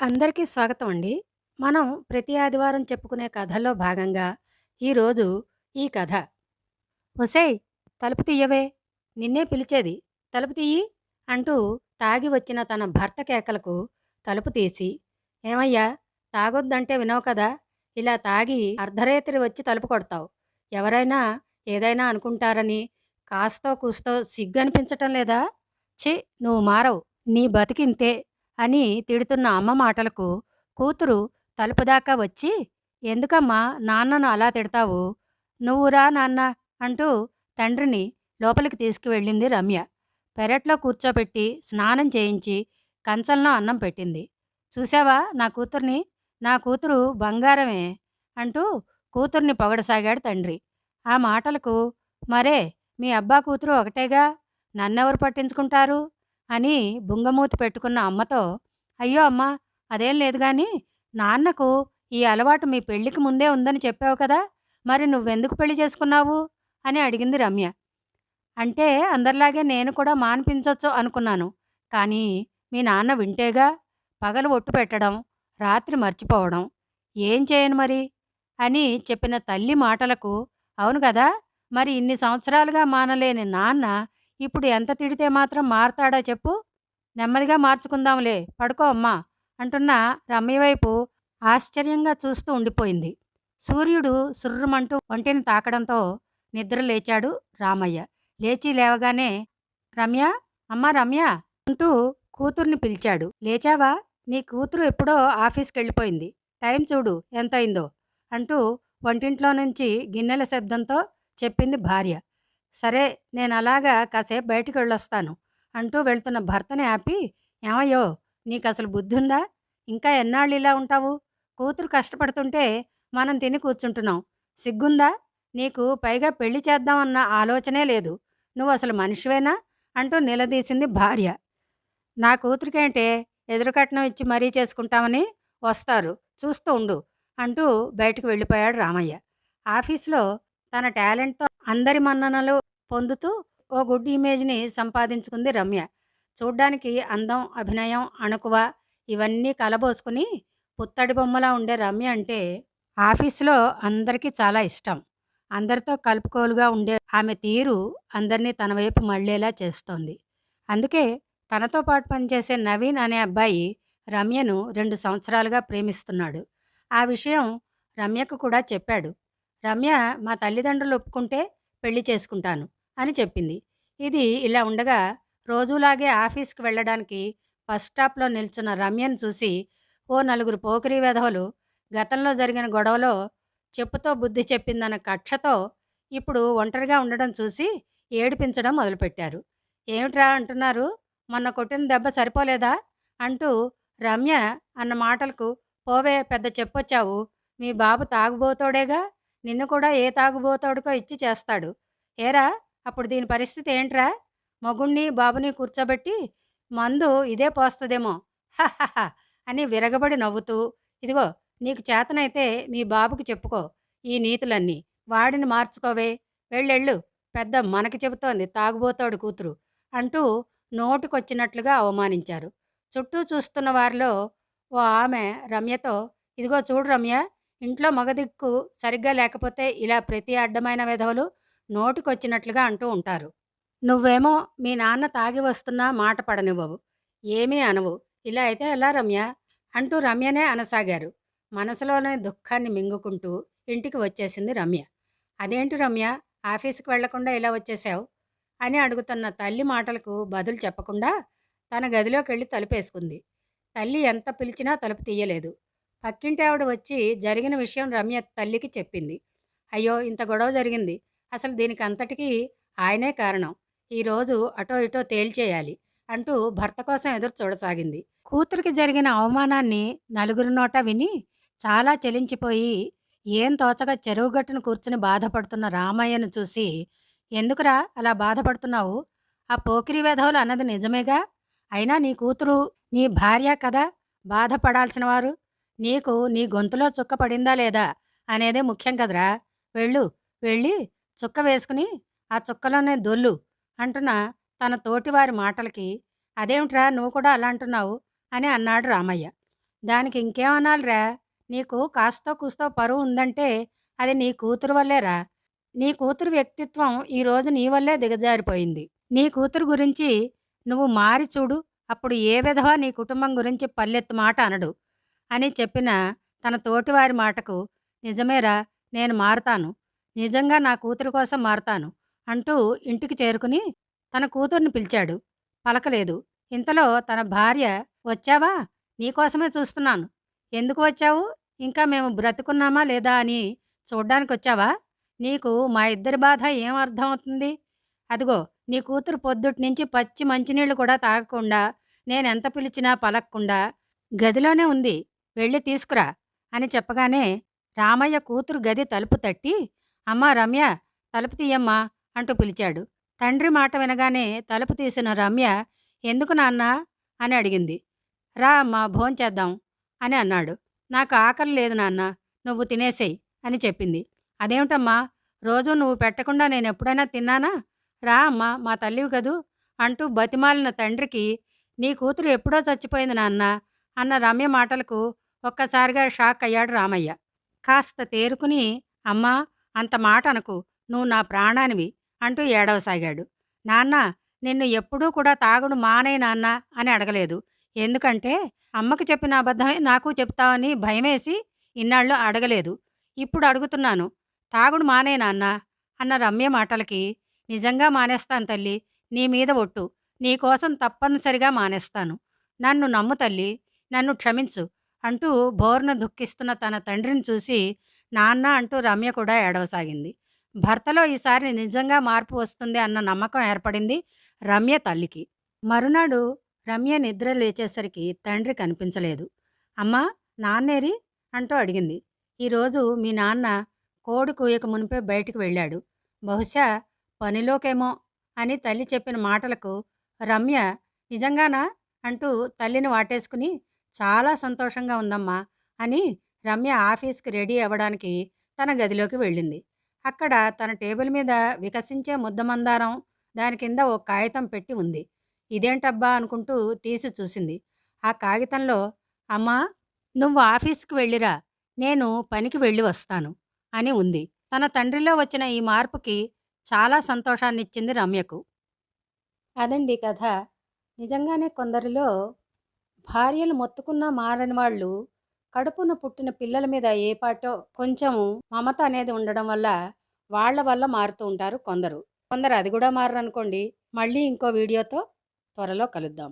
అందరికీ స్వాగతం అండి. మనం ప్రతి ఆదివారం చెప్పుకునే కథల్లో భాగంగా ఈరోజు ఈ కథ. "ఒసేయ్! తలుపు తీయవే! నిన్నే పిలిచేది. తలుపు తీయి అంటూ తాగి వచ్చిన తన భర్త కేకలకు తలుపు తీసి, "ఏమయ్యా! తాగొద్దంటే వినవు కదా! ఇలా తాగి అర్ధరాత్రి వచ్చి తలుపు కొడతావు. ఎవరైనా ఏదైనా అనుకుంటారని కాస్తో కూస్తో సిగ్గనిపించటం లేదా? ఛీ! నువ్వు మారవు. నీ బతికింతే" అని తిడుతున్న అమ్మ మాటలకు కూతురు తలుపు దాకా వచ్చి, "ఎందుకమ్మా నాన్నను అలా తిడతావు? నువ్వురా నాన్న అంటూ తండ్రిని లోపలికి తీసుకువెళ్ళింది రమ్య. పెరట్లో కూర్చోబెట్టి స్నానం చేయించి కంచంలో అన్నం పెట్టింది. "చూశావా నా కూతుర్ని? నా కూతురు బంగారమే" అంటూ కూతుర్ని పొగడసాగాడు తండ్రి. ఆ మాటలకు "మరే మీ అబ్బా కూతురు ఒకటేగా నన్నెవరు పట్టించుకుంటారు" అని బుంగమూతి పెట్టుకున్న అమ్మతో, "అయ్యో అమ్మ అదేం లేదు కానీ నాన్నకు ఈ అలవాటు మీ పెళ్ళికి ముందే ఉందని చెప్పావు కదా! మరి నువ్వెందుకు పెళ్ళి చేసుకున్నావు?" అని అడిగింది రమ్య. "అంటే అందరిలాగే నేను కూడా మానిపించవచ్చు అనుకున్నాను. కానీ మీ నాన్న వింటేగా! పగలు ఒట్టు పెట్టడం, రాత్రి మర్చిపోవడం. ఏం చేయను మరి?" అని చెప్పిన తల్లి మాటలకు, "అవును కదా మరి ఇన్ని సంవత్సరాలుగా మానలేని నాన్న ఇప్పుడు ఎంత తిడితే మాత్రం మారతాడా చెప్పు? నెమ్మదిగా మార్చుకుందాంలే పడుకో అమ్మా" అంటున్న రమ్య వైపు ఆశ్చర్యంగా చూస్తూ ఉండిపోయింది. సూర్యుడు సుర్రుమంటూ ఒంటిని తాకడంతో నిద్ర లేచాడు రామయ్య. లేచి లేవగానే "రమ్య! అమ్మా రమ్య!" అంటూ కూతుర్ని పిలిచాడు. "లేచావా? నీ కూతురు ఎప్పుడో ఆఫీస్కి వెళ్ళిపోయింది టైం చూడు ఎంతయిందో" అంటూ వంటింట్లో నుంచి గిన్నెల శబ్దంతో చెప్పింది భార్య. "సరే నేను అలాగా కాసేపు బయటికి వెళ్ళొస్తాను అంటూ వెళ్తున్న భర్తని ఆపి, "ఏమయ్యో! నీకు అసలు బుద్ధుందా? ఇంకా ఎన్నాళ్ళు ఇలా ఉంటావు? కూతురు కష్టపడుతుంటే మనం తిని కూర్చుంటున్నాం. సిగ్గుందా? నీకు పైగా పెళ్ళి చేద్దామన్న ఆలోచనే లేదు. నువ్వు అసలు మనిషివేనా?" అంటూ నిలదీసింది భార్య. "నా కూతురికేంటే ఎదురుకట్నం ఇచ్చి మరీ చేసుకుంటామని వస్తారు. చూస్తూ ఉండు" అంటూ బయటకు వెళ్ళిపోయాడు రామయ్య. ఆఫీస్లో తన టాలెంట్‌తో అందరి మన్ననలు పొందుతూ ఓ గుడ్ ఇమేజ్‌ని సంపాదించుకుంది రమ్య. చూడ్డానికి అందం, అభినయం, అణుకువ ఇవన్నీ కలబోసుకుని పుత్తడి బొమ్మలా ఉండే రమ్య అంటే ఆఫీసులో అందరికీ చాలా ఇష్టం. అందరితో కలుపుకోలుగా ఉండే ఆమె తీరు అందరినీ తన వైపు మళ్ళేలా చేస్తోంది. అందుకే తనతో పాటు పనిచేసే నవీన్ అనే అబ్బాయి రమ్యను రెండు సంవత్సరాలుగా ప్రేమిస్తున్నాడు. ఆ విషయం రమ్యకు కూడా చెప్పాడు. రమ్య మా తల్లిదండ్రులు ఒప్పుకుంటే పెళ్ళి చేసుకుంటాను అని చెప్పింది. ఇది ఇలా ఉండగా రోజులాగే ఆఫీస్‌కి వెళ్ళడానికి బస్ స్టాప్‌లో నిల్చున్న రమ్యను చూసి ఓ నలుగురు పోకిరీ వెధవలు గతంలో జరిగిన గొడవలో చెప్పుతో బుద్ధి చెప్పిందన్న కక్షతో ఇప్పుడు ఒంటరిగా ఉండడం చూసి ఏడిపించడం మొదలుపెట్టారు. "ఏమిట్రా అంటున్నారు? మొన్న కొట్టిన దెబ్బ సరిపోలేదా?" అంటూ రమ్య అన్న మాటలకు "పోవే పెద్ద చెప్పొచ్చావు. మీ బాబు తాగుబోతోడేగా! నిన్ను కూడా ఏ తాగుబోతోడికో ఇచ్చి చేస్తాడు. ఏరా అప్పుడు దీని పరిస్థితి ఏంట్రా? మగుణ్ణి బాబుని కూర్చోబెట్టి మందు ఇదే పోస్తుందేమో హహహ అని విరగబడి నవ్వుతూ "ఇదిగో నీకు చేతనైతే మీ బాబుకి చెప్పుకో ఈ నీతులన్నీ. వాడిని మార్చుకోవే. వెళ్ళెళ్ళు పెద్ద మనకి చెబుతోంది తాగుబోతాడు కూతురు" అంటూ నోటికొచ్చినట్లుగా అవమానించారు. చుట్టూ చూస్తున్న వారిలో ఓ ఆమె రమ్యతో "ఇదిగో చూడు రమ్య! ఇంట్లో మగదిక్కు సరిగ్గా లేకపోతే ఇలా ప్రతి అడ్డమైన విధవలు నోటికొచ్చినట్లుగా అంటూ ఉంటారు. నువ్వేమో మీ నాన్న తాగి వస్తున్నా మాట పడనివ్వవు. ఏమీ అనవు. ఇలా అయితే ఎలా రమ్య?" అంటూ రమ్యనే అనసాగారు. మనసులోనే దుఃఖాన్ని మింగుకుంటూ ఇంటికి వచ్చేసింది రమ్య. "అదేంటి రమ్య ఆఫీసుకి వెళ్ళకుండా ఇలా వచ్చేశావు?" అని అడుగుతున్న తల్లి మాటలకు బదులు చెప్పకుండా తన గదిలోకెళ్ళి తలుపేసుకుంది. తల్లి ఎంత పిలిచినా తలుపు తీయలేదు. పక్కింటి ఆవిడ వచ్చి జరిగిన విషయం రమ్య తల్లికి చెప్పింది. "అయ్యో! ఇంత గొడవ జరిగింది. అసలు దీనికి అంతటికీ ఆయనే కారణం. ఈరోజు అటో ఇటో తేల్చేయాలి" అంటూ భర్త కోసం ఎదురు చూడసాగింది. కూతురికి జరిగిన అవమానాన్ని నలుగురి నోట విని చాలా చలించిపోయి ఏం తోచగా చెరువు గట్టున కూర్చుని బాధపడుతున్న రామయ్యను చూసి "ఎందుకురా అలా బాధపడుతున్నావు? ఆ పోకిరి వేధవులు అన్నది నిజమేగా? అయినా నీ కూతురు, నీ భార్య కదా బాధపడాల్సిన వారు. నీకు నీ గొంతులో చుక్క పడిందా లేదా అనేదే ముఖ్యం కదరా! వెళ్ళు వెళ్ళి చుక్క వేసుకుని ఆ చుక్కలోనే దొల్లు" అంటున్న తన తోటివారి మాటలకి "అదేమిట్రా నువ్వు కూడా అలా అంటున్నావు?" అని అన్నాడు రామయ్య. దానికి ఇంకేమనాలిరా నీకు కాస్తో కూస్తో పరువు ఉందంటే అది నీ కూతురు వల్లేరా నీ కూతురు వ్యక్తిత్వం ఈరోజు నీ వల్లే దిగజారిపోయింది నీ కూతురు గురించి నువ్వు మారి చూడు అప్పుడు ఏ విధవా నీ కుటుంబం గురించి పల్లెత్తు మాట అనడు అని చెప్పిన తన తోటివారి మాటకు నిజమేరా నేను మారుతాను నిజంగా నా కూతురు కోసం మారతాను అంటూ ఇంటికి చేరుకుని తన కూతుర్ని పిలిచాడు. పలకలేదు. ఇంతలో తన భార్య వచ్చావా? నీకోసమే చూస్తున్నాను. ఎందుకు వచ్చావు? ఇంకా మేము బ్రతుకున్నామా లేదా అని చూడ్డానికి వచ్చావా నీకు మా ఇద్దరి బాధ ఏం అర్థం అవుతుంది అదిగో నీ కూతురు పొద్దుటి నుంచి పచ్చి మంచినీళ్ళు కూడా తాగకుండా నేనెంత పిలిచినా పలక్కుండా గదిలోనే ఉంది. వెళ్ళి తీసుకురా అని చెప్పగానే రామయ్య కూతురు గది తలుపు తట్టి అమ్మా రమ్య తలుపు తీయమ్మా అంటూ పిలిచాడు. తండ్రి మాట వినగానే తలుపు తీసిన రమ్య ఎందుకు నాన్న? అని అడిగింది. రా అమ్మా భోంచేద్దాం అని అన్నాడు. నాకు ఆకలి లేదు నాన్న నువ్వు తినేసేయ్ అని చెప్పింది. అదేమిటమ్మా రోజు నువ్వు పెట్టకుండా నేను ఎప్పుడైనా తిన్నానా? రా అమ్మా మా తల్లివి కదూ అంటూ బతిమాలిన తండ్రికి నీ కూతురు ఎప్పుడో చచ్చిపోయింది నాన్న అన్న రమ్య మాటలకు ఒక్కసారిగా షాక్ అయ్యాడు రామయ్య. కాస్త తేరుకుని అమ్మా అంత మాట అనకు. నువ్వు నా ప్రాణానివి అంటూ ఏడవసాగాడు. నాన్న నిన్ను ఎప్పుడూ కూడా తాగుడు మానే నాన్న అని అడగలేదు. ఎందుకంటే అమ్మకు చెప్పిన అబద్ధమే నాకు చెప్తావని భయమేసి ఇన్నాళ్ళు అడగలేదు. ఇప్పుడు అడుగుతున్నాను. తాగుడు మానే నాన్న అన్న రమ్య మాటలకి నిజంగా మానేస్తాను తల్లి నీ మీద ఒట్టు. నీకోసం తప్పనిసరిగా మానేస్తాను. నన్ను నమ్ము తల్లి నన్ను క్షమించు అంటూ బోర్న దుఃఖిస్తున్న తన తండ్రిని చూసి నాన్న అంటూ రమ్య కూడా ఏడవసాగింది. భర్తలో ఈసారి నిజంగా మార్పు వస్తుంది అన్న నమ్మకం ఏర్పడింది రమ్య తల్లికి. మరునాడు రమ్య నిద్ర లేచేసరికి తండ్రి కనిపించలేదు. అమ్మా నాన్నేరి? అంటూ అడిగింది. ఈరోజు మీ నాన్న కోడి కూయక మునిపే బయటికి వెళ్ళాడు. బహుశా పనిలోకేమో అని తల్లి చెప్పిన మాటలకు రమ్య నిజంగానా అంటూ తల్లిని వాటేసుకుని చాలా సంతోషంగా ఉందమ్మా అని రమ్య ఆఫీస్కి రెడీ అవ్వడానికి తన గదిలోకి వెళ్ళింది. అక్కడ తన టేబుల్ మీద వికసించే ముద్దమందారం దాని కింద ఓ కాగితం పెట్టి ఉంది. ఇదేంటబ్బా అనుకుంటూ తీసి చూసింది. ఆ కాగితంలో అమ్మా నువ్వు ఆఫీస్కి వెళ్ళిరా నేను పనికి వెళ్ళి వస్తాను అని ఉంది. తన తండ్రిలో వచ్చిన ఈ మార్పుకి చాలా సంతోషాన్నిచ్చింది రమ్యకు. అదండి కథ. నిజంగానే కొందరిలో భార్యలు మొత్తుకున్నా మారని వాళ్ళు కడుపున పుట్టిన పిల్లల మీద ఏ పాటో కొంచెం మమత అనేది ఉండడం వల్ల వాళ్ళ వల్ల మారుతూ ఉంటారు కొందరు. కొందరు అది కూడా మారనుకోండి మళ్ళీ ఇంకో వీడియోతో త్వరలో కలుద్దాం.